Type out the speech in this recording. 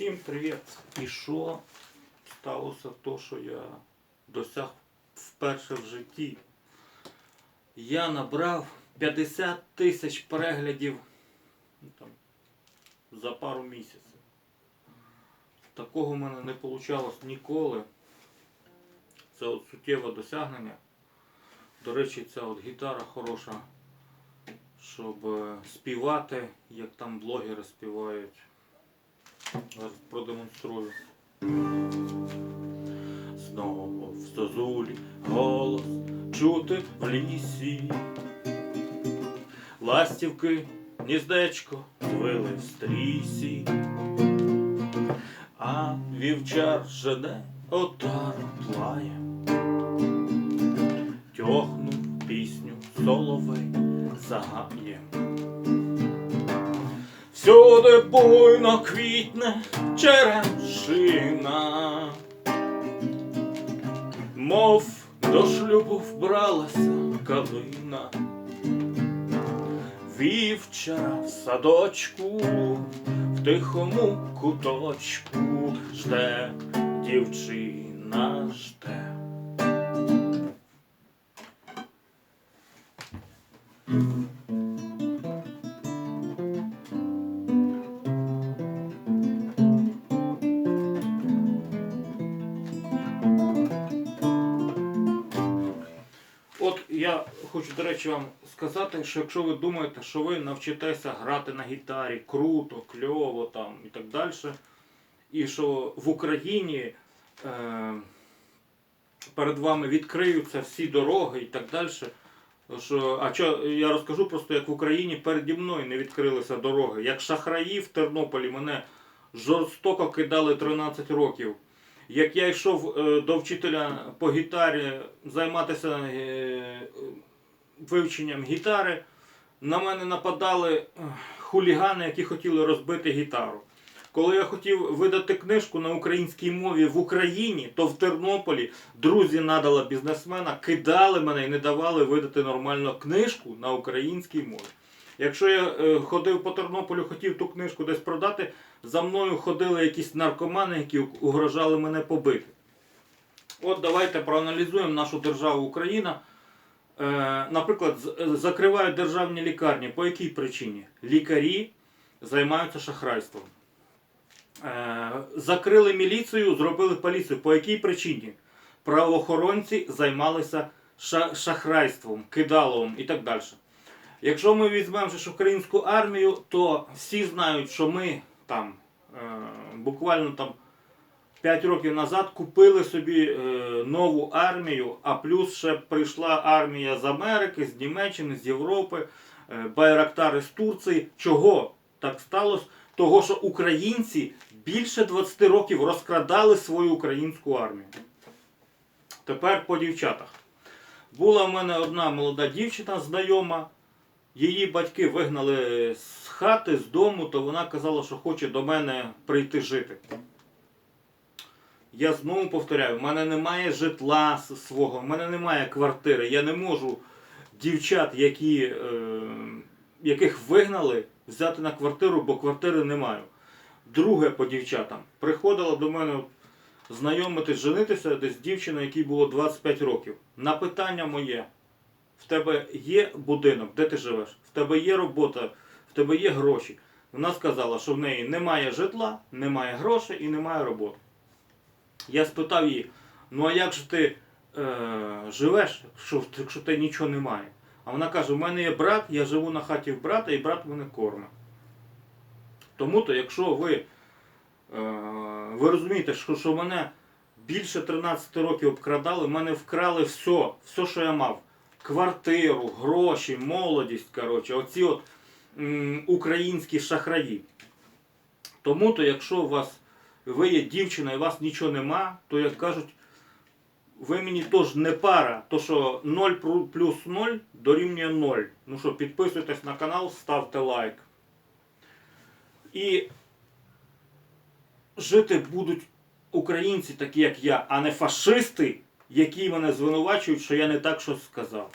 Всім привіт! І що сталося то, що я досяг вперше в житті? Я набрав 50 тисяч переглядів ну, там, за пару місяців. Такого в мене не вийшло ніколи. Це от суттєве досягнення. До речі, ця от гітара хороша, щоб е, співати, як там блогери співають. Продемонструю. Знову в зозулі голос чути в лісі. Ластівки, гніздечко звили в стрісі, а вівчар жене отару плає. Тьохнув пісню соловей загає. Всюди буйно квітне черемшина, мов до шлюбу вбралася калина, вівчара в садочку, в тихому куточку жде дівчина жде. От я хочу, до речі, вам сказати, що якщо ви думаєте, що ви навчитеся грати на гітарі круто, кльово там і так далі, і що в Україні е, перед вами відкриються всі дороги і так далі. Що, а що я розкажу просто, як в Україні переді мною не відкрилися дороги. Як шахраї в Тернополі мене жорстоко кидали 13 років. Як я йшов е, до вчителя по гітарі займатися е, вивченням гітари, на мене нападали е, хулігани, які хотіли розбити гітару. Коли я хотів видати книжку на українській мові в Україні, то в Тернополі друзі надала бізнесмена, кидали мене і не давали видати нормально книжку на українській мові. Якщо я е, ходив по Тернополю, хотів ту книжку десь продати, за мною ходили якісь наркомани, які угрожали мене побити. От давайте проаналізуємо нашу державу Україна. Е, наприклад, закривають державні лікарні. По якій причині? Лікарі займаються шахрайством. Е, закрили міліцію, зробили поліцію. По якій причині? Правоохоронці займалися шахрайством, кидаловом і так далі. Якщо ми візьмемо ж українську армію, то всі знають, що ми там е, буквально там 5 років назад купили собі е, нову армію, а плюс ще прийшла армія з Америки, з Німеччини, з Європи, е, байрактари з Турції. Чого так сталося? Того, що українці більше 20 років розкрадали свою українську армію. Тепер по дівчатах. Була в мене одна молода дівчина знайома. Її батьки вигнали з хати, з дому, то вона казала, що хоче до мене прийти жити. Я знову повторяю, в мене немає житла свого, в мене немає квартири. Я не можу дівчат, які, е, яких вигнали, взяти на квартиру, бо квартири не маю. Друге по дівчатам. Приходила до мене знайомитись, женитися десь дівчина, якій було 25 років. На питання моє. В тебе є будинок, де ти живеш? В тебе є робота, в тебе є гроші. Вона сказала, що в неї немає житла, немає грошей і немає роботи. Я спитав її, ну а як же ти е, живеш, якщо, в- якщо ти нічого немає? А вона каже: у мене є брат, я живу на хаті в брата, і брат мене кормить. Тому то, якщо ви, е, ви розумієте, що, що мене більше 13 років обкрадали, мене вкрали все, все, що я мав квартиру, гроші, молодість. Коротше, оці от м, українські шахраї. Тому то, якщо у вас ви є дівчина і у вас нічого нема, то як кажуть, ви мені теж не пара, то що 0 плюс 0 дорівнює 0. Ну що, підписуйтесь на канал, ставте лайк. І жити будуть українці такі, як я, а не фашисти, які мене звинувачують, що я не так щось сказав.